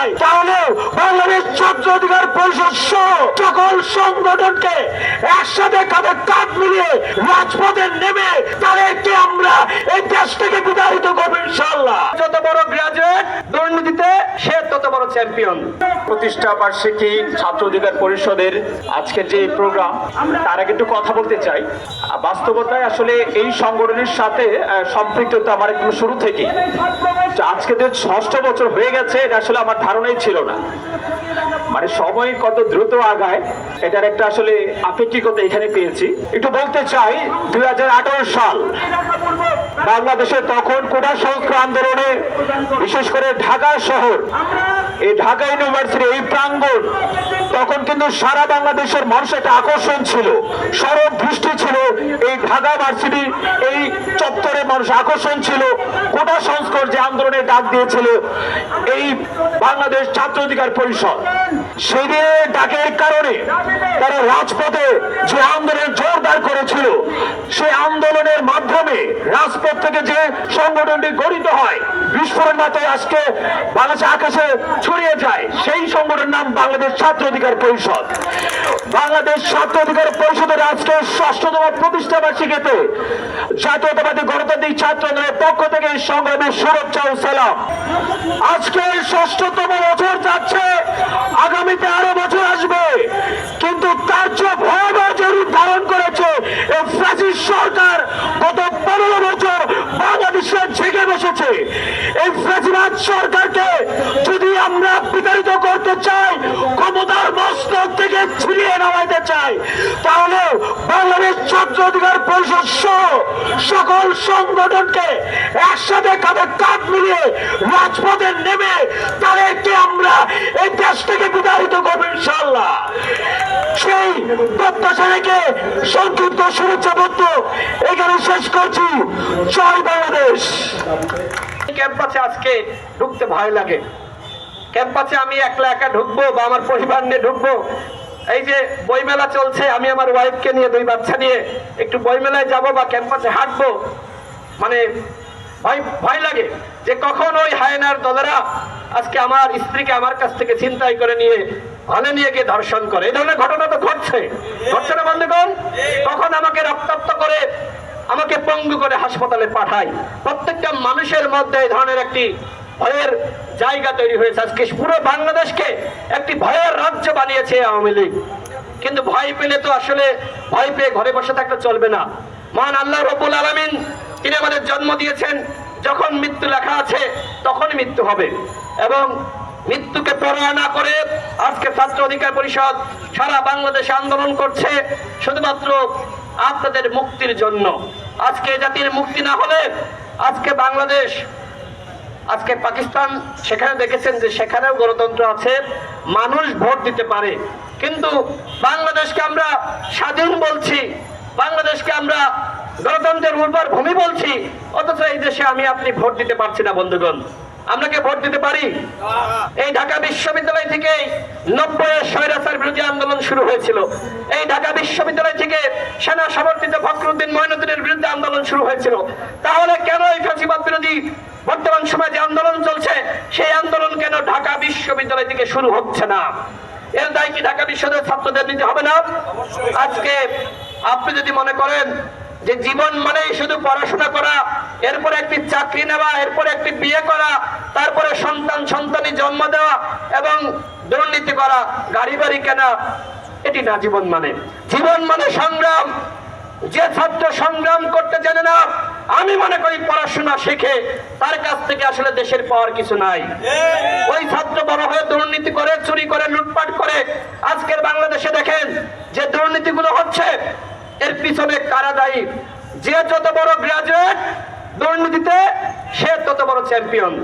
চাই তাহলে বাংলাদেশ ছাত্র অধিকার পরিষদ সহ সকল সংগঠনকে একসাথে কাঁধে কাঁধ মিলিয়ে রাজপথে নেমে তাদেরকে আমরা এই দেশ থেকে বিতাড়িত করব ইনশাল্লাহ যত বড় গ্রাজুয়েট দুর্নীতিতে সে তত বড় চ্যাম্পিয়ন প্রতিষ্ঠা বার্ষিকী ছাত্র অধিকার পরিষদের আজকের যে প্রোগ্রাম তার আগে একটু কথা বলতে চাই। বাস্তবতায় আসলে এই সংগঠনের সাথে আহ, সম্পৃক্ততা আমার একদম শুরু থেকে আজকে যে ষষ্ঠ বছর হয়ে গেছে, এটা আসলে আমার ধারণাই ছিল না। মানে সময় কত দ্রুত আগায়, এটার একটা আসলে আপেক্ষিকতা এখানে পেয়েছি। একটু বলতে চাই, দুই হাজার আঠারো সাল বাংলাদেশে তখন কোটা সংস্কার আন্দোলনে, বিশেষ করে ঢাকা শহর এই ঢাকা ইউনিভার্সিটি, এই প্রাঙ্গণ, তখন কিন্তু সারা বাংলাদেশের মানুষ একটা আকর্ষণ ছিল, সরব দৃষ্টি ছিল, এই ঢাকা ভার্সিটি, এই চত্বরে মানুষ আকর্ষণ ছিল, কোটা সংস্কার যে আন্দোলনে ডাক দিয়েছিল, এই বাংলাদেশ ছাত্র অধিকার পরিষদ। সেদিনের ডাকের কারণে তারা রাজপথে যে আন্দোলন জোরদার করেছিল, সেই আন্দোলনের মাধ্যমে রাজপথ থেকে যে সংগঠনটি গঠিত হয়, বিস্ফোরণ মাত্রায় আজকে বাংলাদেশ আকাশে ছড়িয়ে যায়। সেই সংগঠনের নাম বাংলাদেশ ছাত্র অধিকার পরিষদ। বাংলাদেশ ছাত্র অধিকার পরিষদের আজকে ষষ্ঠতম প্রতিষ্ঠা বার্ষিকীতে জাতীয়তাবাদী গণতান্ত্রিক ছাত্র আন্দোলনের পক্ষ থেকে সংগ্রামের শুভেচ্ছা ও সালাম। আজকে ষষ্ঠতম বছর যাচ্ছে। আগামীতে আরও বছর আসবে কিন্তু তার চেয়ে ভয়াবহ যে রূপ ধারণ করেছে এই ফ্যাসিস সরকার গত পনেরো বছর বাংলাদেশে জেগে বসেছে এই ফ্যাসিবাদ সরকারকে যদি আমরা বিতাড়িত করতে চাই, ক্ষমতার মস্তক থেকে ছিনিয়ে নামাইতে চাই, তাহলে বাংলাদেশ ছাত্র অধিকার পরিষদ সহ সকল সংগঠনকে একসাথে কাঁধে কাঁধ মিলিয়ে রাজপথে নেমে তাদেরকে আমরা এই দেশ থেকে বিতাড়িত করব ইনশাল্লাহ সেই প্রত্যাশা রেখে সংক্ষিপ্ত শুভেচ্ছা পত্র এখানে শেষ করছি। জয় বাংলাদেশ। ক্যাম্পাসে আজকে ঢুকতে ভয় লাগে। ক্যাম্পাসে আমি একলা একা ঢুকবো বা আমার পরিবার নিয়ে ঢুকবো? এই যে বইমেলা চলছে, আমি আমার ওয়াইফকে নিয়ে, দুই বাচ্চা নিয়ে একটু বইমেলায় যাব বা ক্যাম্পাসে হাঁটবো? মানে ভয় ভয় লাগে যে কখন ওই হায়নার দলেরা আজকে আমার স্ত্রীকে আমার কাছ থেকে চিন্তাই করে নিয়ে হলে নিয়ে গিয়ে ধর্ষণ করে। এই ধরনের ঘটনা তো ঘটছে। ঘটছে না বন্ধুগণ? কখন আমাকে রক্তাক্ত করে আমাকে পঙ্গু করে হাসপাতালে পাঠায়। প্রত্যেকটা মানুষের মধ্যে এই ধরনের একটি ভয়ের জায়গা তৈরি হয়েছে। আজকে পুরো বাংলাদেশকে একটি ভয়ের রাজ্য বানিয়েছে আওয়ামী লীগ। কিন্তু ভয় পেলে তো আসলে ভয় পেয়ে ঘরে বসে থাকলে চলবে না। মহান আল্লাহ রবুল আলমিন তিনি আমাদের জন্ম দিয়েছেন। যখন মৃত্যু লেখা আছে, তখনই মৃত্যু হবে। এবং মৃত্যুকে পরোয়া না করে আজকে ছাত্র অধিকার পরিষদ সারা বাংলাদেশে আন্দোলন করছে। শুধুমাত্র আপনাদের মুক্তির জন্য। আজকে জাতির মুক্তি না হলে আজকে বাংলাদেশ, আজকে পাকিস্তান, সেখানে দেখেছেন যে সেখানেও গণতন্ত্র আছে, মানুষ ভোট দিতে পারে। কিন্তু বাংলাদেশকে আমরা স্বাধীন বলছি, বাংলাদেশকে আমরা গণতন্ত্রের উর্বর ভূমি বলছি, অথচ এই দেশে আমি আপনি ভোট দিতে পারছি না, বন্ধুগণ। আমরা কি ভোট দিতে পারি? এই ঢাকা বিশ্ববিদ্যালয় থেকে নব্বই স্বৈরাচার বিরোধী আন্দোলন শুরু হয়েছিল। এই ঢাকা বিশ্ববিদ্যালয় থেকে সেনা সমর্থিত ফখরুদ্দিন মঈনুদ্দিনের বিরুদ্ধে আন্দোলন শুরু হয়েছিল। তাহলে কেন এই ফাঁসিবাদ বিরোধী বর্তমান সময়ে যে আন্দোলন চলছে সেই আন্দোলন কেন ঢাকা বিশ্ববিদ্যালয় থেকে শুরু হচ্ছে না? এর দায় কি ঢাকা বিশ্ববিদ্যালয়ের ছাত্রদের নিতে হবে না? আজকে আপনি যদি মনে করেন যে জীবন মানে শুধু পড়াশোনা করা এরপরে একটি চাকরি নেওয়া, এরপরে একটি বিয়ে করা, তারপরে সন্তান সন্তানি জন্ম দেওয়া এবং দুর্নীতি করা, গাড়ি বাড়ি কেনা, এটি না জীবন মানে। জীবন মানে সংগ্রাম। যে ছাত্র সংগ্রাম করতে জানে না, আমি মনে করি পড়াশোনা শিখে, তার কাছ থেকে আসলে দেশের পাওয়ার কিছু নাই। ওই ছাত্র বড় হয়ে দুর্নীতি করে, চুরি করে, লুটপাট করে, আজকের বাংলাদেশে দেখেন যে দুর্নীতিগুলো হচ্ছে, এর পিছনে কারা দায়ী? যে যত বড় গ্রাজুয়েট দুর্নীতিতে সে তত বড় চ্যাম্পিয়ন